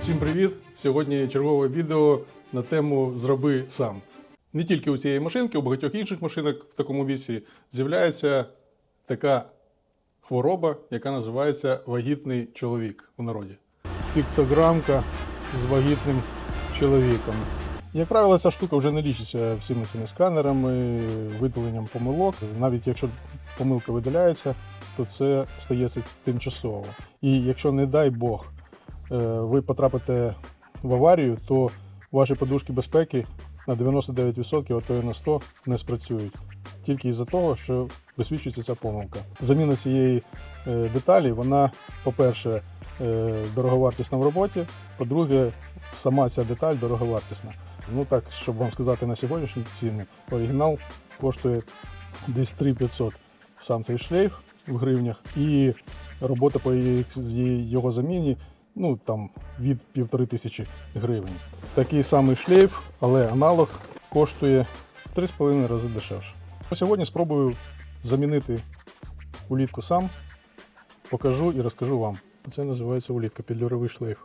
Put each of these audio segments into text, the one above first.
Всім привіт! Сьогодні чергове відео на тему Зроби сам. Не тільки у цієї машинки, у багатьох інших машинок в такому віці з'являється така хвороба, яка називається вагітний чоловік у народі. Піктограмка з вагітним чоловіком. Як правило, ця штука вже не лічиться всіми цими сканерами, видаленням помилок. Навіть якщо помилка видаляється, то це стається тимчасово. І якщо, не дай Бог, ви потрапите в аварію, то ваші подушки безпеки на 99%, а то і на 100% не спрацюють. Тільки із-за того, що висвічується ця помилка. Заміна цієї е, деталі, вона, по-перше, е, дороговартісна в роботі, по-друге, сама ця деталь дороговартісна. Ну так, щоб вам сказати на сьогоднішні ціни, оригінал коштує десь 3500 сам цей шлейф в гривнях, і робота по його заміні ну там від півтори тисячі гривень. Такий самий шлейф, але аналог коштує 3,5 рази дешевше. Сьогодні спробую замінити улітку сам, покажу і розкажу вам. Це називається улітка, підльоровий шлейф.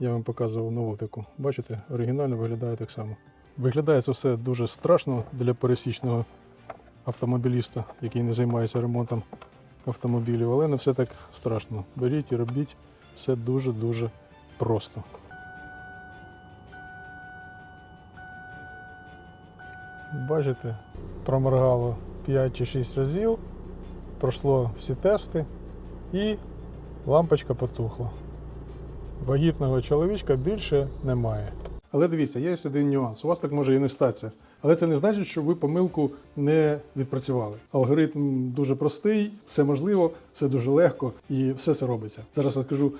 Я вам показував нову таку. Бачите, оригінально виглядає так само. Виглядає це все дуже страшно для пересічного автомобіліста, який не займається ремонтом автомобілів, але не все так страшно. Беріть і робіть все дуже-дуже просто. Бачите, проморгало 5 чи 6 разів, пройшло всі тести і лампочка потухла. Вагітного чоловічка більше немає. Але дивіться, є один нюанс. У вас так може і не статися. Але це не значить, що ви помилку не відпрацювали. Алгоритм дуже простий, все можливо, все дуже легко і все це робиться. Зараз я скажу